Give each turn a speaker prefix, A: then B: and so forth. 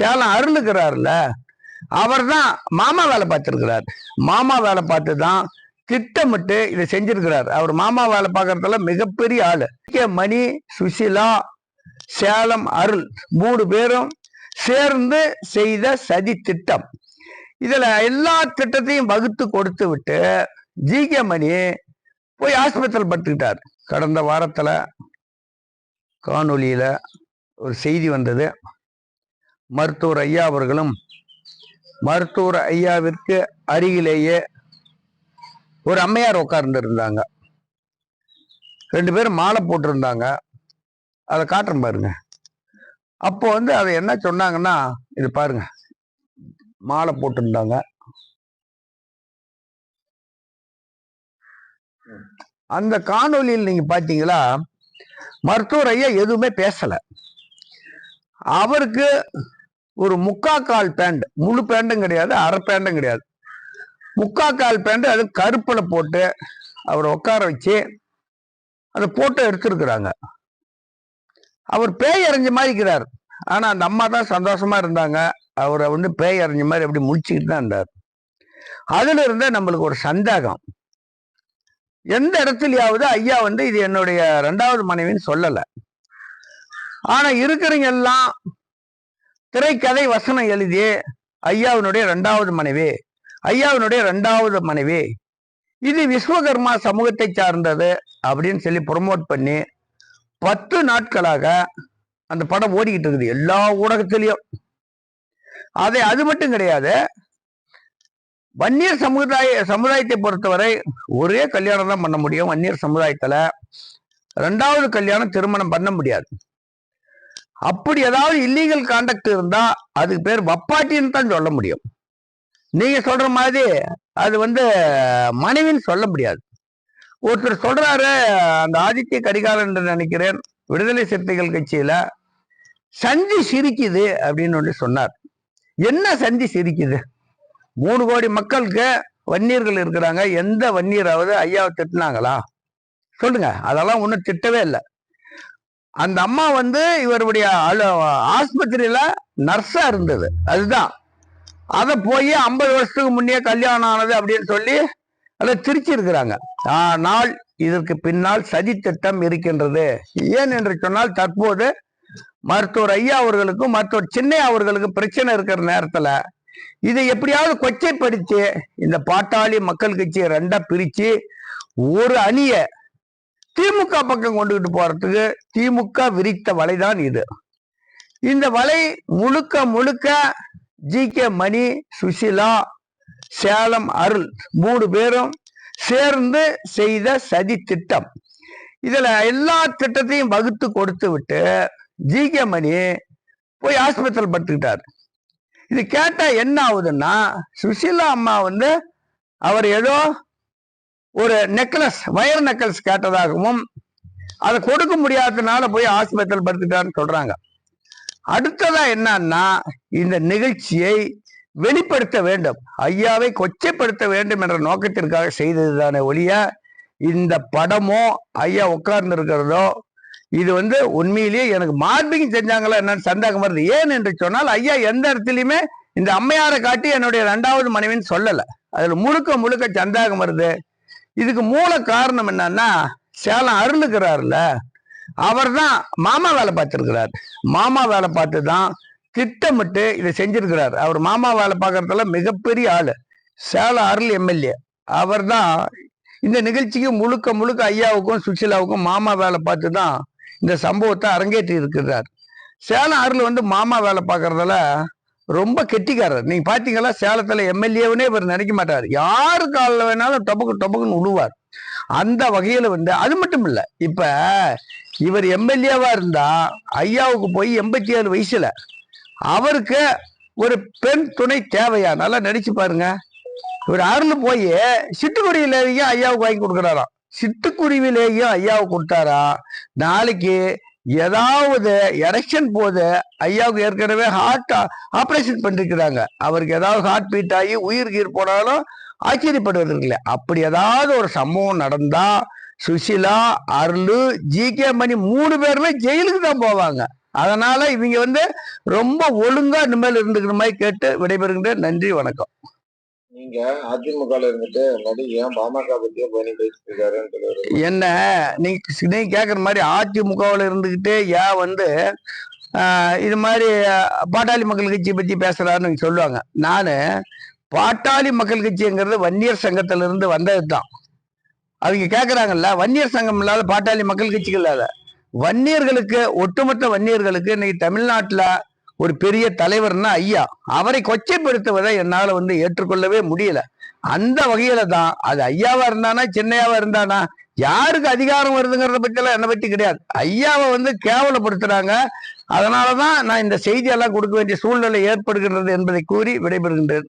A: சேலம் அருளுக்கிறாருல அவர் தான் மாமா வேலை பார்த்துருக்கிறார். மாமா வேலை பார்த்து தான் திட்டமிட்டு இதை செஞ்சிருக்கிறார். அவர் மாமா வேலை பார்க்கறதுல மிகப்பெரிய ஆளு. கே. மணி சுசிலா சேலம் அருள் மூணு பேரும் சேர்ந்து செய்த சதி திட்டம். இதுல எல்லா திட்டத்தையும் வகுத்து கொடுத்து விட்டு ஜி கே மணி போய் ஆஸ்பத்திரியில் படுத்துக்கிட்டார். கடந்த வாரத்துல காணொளியில ஒரு செய்தி வந்தது. மருத்துவர் ஐயா அவர்களும் மருத்துவர் ஐயாவிற்கு அருகிலேயே ஒரு அம்மையார் உட்கார்ந்து இருந்தாங்க ரெண்டு பேரும் மாலை போட்டிருந்தாங்க. அதை காட்டுறேன் பாருங்க. அப்போ வந்து அதை என்ன சொன்னாங்கன்னா இது பாருங்க. மாலை போட்டிருந்தாங்க. அந்த காணொளியில் நீங்க பாத்தீங்களா மருத்துவர் ஐயா எதுவுமே பேசல. அவருக்கு ஒரு முக்கா கால் பேண்ட் முழு பேண்டும் கிடையாது அரை பேண்டும் கிடையாது. முக்கா கால் பேண்ட் அது கருப்பில் போட்டு அவரை உட்கார வச்சு அந்த போட்டோ எடுத்திருக்கிறாங்க. அவர் பேய் அறிஞ்ச மாதிரி இருக்கிறார். ஆனால் அந்த அம்மா தான் சந்தோஷமா இருந்தாங்க. அவரை வந்து பேய் அறிஞ்ச மாதிரி அப்படி முடிச்சுக்கிட்டு தான் இருந்தார். அதுல இருந்தே நம்மளுக்கு ஒரு சந்தேகம். எந்த இடத்துலயாவது ஐயா வந்து இது என்னுடைய ரெண்டாவது மனைவின்னு சொல்லலை. ஆனா இருக்கிறவங்க எல்லாம் திரைக்கதை வசனம் எழுதி ஐயாவினுடைய ரெண்டாவது மனைவி ஐயாவினுடைய ரெண்டாவது மனைவி இது விஸ்வகர்மா சமூகத்தை சார்ந்தது அப்படின்னு சொல்லி ப்ரொமோட் பண்ணி பத்து நாட்களாக அந்த படம் ஓடிக்கிட்டு இருக்குது எல்லா ஊடகத்திலையும். அதை அது மட்டும் கிடையாது வன்னியர் சமுதாய சமுதாயத்தை பொறுத்தவரை ஒரே கல்யாணம் தான் பண்ண முடியும். வன்னியர் சமுதாயத்தில் ரெண்டாவது கல்யாணம் திருமணம் பண்ண முடியாது. அப்படி ஏதாவது இல்லீகல் கான்டக்ட் இருந்தா அதுக்கு பேர் வப்பாட்டின்னு தான் சொல்ல முடியும். நீங்க சொல்ற மாதிரி அது வந்து மனைவின்னு சொல்ல முடியாது. ஒருத்தர் சொல்றாரு அந்த ஆதித்ய கரிகாலன் என்று நினைக்கிறேன் விடுதலை சிறுத்தைகள் கட்சியில சந்தி சிரிக்குது அப்படின்னு ஒன்று சொன்னார். என்ன சந்தி சிரிக்குது? மூணு கோடி மக்களுக்கு வன்னியர்கள் இருக்கிறாங்க. எந்த வன்னியராவது ஐயாவை திட்டினாங்களா? சொல்லுங்க. அதெல்லாம் ஒன்றும் திட்டவே இல்லை. அந்த அம்மா வந்து இவருடைய அலு- ஆஸ்பத்திரியில நர்ஸா இருந்தது. அதுதான். அதை போய் ஐம்பது வருஷத்துக்கு முன்னே கல்யாணம் ஆனது அப்படின்னு சொல்லி அதை திருச்சிருக்கிறாங்க. ஆனால் இதற்கு பின்னால் சதி திட்டம் இருக்கின்றது. ஏன் என்று சொன்னால் தற்போது மருத்துவர் ஐயா அவர்களுக்கும் மருத்துவர் சின்னையா அவர்களுக்கும் பிரச்சனை இருக்கிற நேரத்துல இதை எப்படியாவது கொச்சைப்படுத்தி இந்த பாட்டாளி மக்கள் கட்சியை ரெண்டா பிரிச்சு ஒரு அணிய திமுக பக்கம் கொண்டுகிட்டு போறதுக்கு திமுக விரித்த வலைதான் இது. இந்த வலை முழுக்க முழுக்க ஜி கே மணி சுசிலா சேலம் அருள் மூணு பேரும் சேர்ந்து செய்த சதி திட்டம். இதுல எல்லா திட்டத்தையும் வகுத்து கொடுத்து விட்டு ஜி கே மணி போய் ஆஸ்பத்திரி படுத்துக்கிட்டார். இது கேட்டா என்ன ஆகுதுன்னா சுசிலா அம்மா வந்து அவர் ஏதோ ஒரு நெக்லஸ் வயர் நெக்லஸ் கேட்டதாகவும் அதை கொடுக்க முடியாததுனால போய் ஆஸ்பத்திரியில் படுத்துட்டான்னு சொல்றாங்க. அடுத்ததா என்னன்னா இந்த நிகழ்ச்சியை வெளிப்படுத்த வேண்டும். ஐயாவை கொச்சைப்படுத்த வேண்டும் என்ற நோக்கத்திற்காக செய்ததுதானே ஒழிய இந்த படமோ ஐயா உட்கார்ந்து இருக்கிறதோ இது வந்து உண்மையிலேயே எனக்கு மார்பிங் செஞ்சாங்களா என்னன்னு சந்தேகம் வருது. ஏன் என்று சொன்னால் ஐயா எந்த இடத்துலையுமே இந்த அம்மையாரை காட்டி என்னுடைய ரெண்டாவது மனைவின்னு சொல்லலை. அதில் முழுக்க முழுக்க சந்தேகம் வருது. இதுக்கு மூல காரணம் என்னன்னா சேலம் அருளுக்கிறாருல அவர் தான் மாமா வேலை பார்த்துருக்கிறார். மாமா வேலை பார்த்து தான் திட்டமிட்டு இதை செஞ்சிருக்கிறார். அவர் மாமா வேலை பார்க்கறதுல மிகப்பெரிய ஆள். சேலம் அருள் எம்எல்ஏ. அவர் தான் இந்த நிகழ்ச்சிக்கு முழுக்க முழுக்க ஐயாவுக்கும் சுஷிலாவுக்கும் மாமா வேலை பார்த்து தான் இந்த சம்பவத்தை அரங்கேற்றி இருக்கிறார் சேலம் அருள் வந்து மாமா வேலை பார்க்கறதுல ரொம்ப கெட்டிக்காரர். நீங்க பாத்தீங்களா? சேலத்துல எம்எல்ஏவுனே இவர் நினைக்க மாட்டார். யாரு காலில் வேணாலும் டொபக்கு டொபக்குன்னு விழுவார் அந்த வகையில வந்து அது மட்டும் இல்ல. இப்ப இவர் எம்எல்ஏவா இருந்தா ஐயாவுக்கு போய் எண்பத்தி ஏழு வயசுல அவருக்கு ஒரு பெண் துணை தேவையா நல்லா நினைச்சு பாருங்க. இவர் அருள் போய் சிட்டுக்குருவிலேயும் ஐயாவுக்கு வாங்கி கொடுக்குறாராம். சிட்டுக்குருவிலேயும் ஐயாவுக்கு கொடுத்தாரா? நாளைக்கு ஏதாவது எலெக்ஷன் போது ஐயாவுக்கு ஏற்கனவே ஹார்ட் ஆப்ரேஷன் பண்ணிருக்கிறாங்க. அவருக்கு ஏதாவது ஹார்ட் பீட் ஆகி உயிர் கீர் போனாலும் ஆச்சரியப்படுவதற்கில்ல. அப்படி ஏதாவது ஒரு சம்பவம் நடந்தா சுஷிலா அருள் ஜி கே மணி மூணு பேருமே ஜெயிலுக்கு தான் போவாங்க. அதனால இவங்க வந்து ரொம்ப ஒழுங்கா இனிமேல் இருந்துக்கிற மாதிரி கேட்டு விடைபெறுகின்ற நன்றி வணக்கம்.
B: நீங்க அதிமுகல இருந்துட்டு நடி ஏன் பாமக பத்தியே பண்ணி பேசிட்டு இருக்காருன்னு
A: என்ன? நீங்க நீங்க கேக்குற மாதிரி அதிமுகவில் இருந்துகிட்டு ஏன் வந்து இது மாதிரி பாட்டாளி மக்கள் கட்சி பத்தி பேசுறாருன்னு சொல்லுவாங்க. நானு பாட்டாளி மக்கள் கட்சிங்கிறது வன்னியர் சங்கத்துல இருந்து வந்தது தான் அவங்க கேக்குறாங்கல்ல வன்னியர் சங்கம் இல்லாத பாட்டாளி மக்கள் கட்சிகள் இல்லாத வன்னியர்களுக்கு ஒட்டுமொத்த வன்னியர்களுக்கு இன்னைக்கு தமிழ்நாட்டுல ஒரு பெரிய தலைவர்னா ஐயா. அவரை கொச்சைப்படுத்துவதை என்னால் வந்து ஏற்றுக்கொள்ளவே முடியல. அந்த வகையில தான் அது ஐயாவா இருந்தானா சின்னையாவா இருந்தானா யாருக்கு அதிகாரம் வருதுங்கிறத பத்தி என்னை என்ன கிடையாது. ஐயாவை வந்து கேவலப்படுத்துறாங்க. அதனாலதான் நான் இந்த செய்தியெல்லாம் கொடுக்க வேண்டிய சூழ்நிலை ஏற்படுகின்றது என்பதை கூறி விடைபெறுகின்றேன்.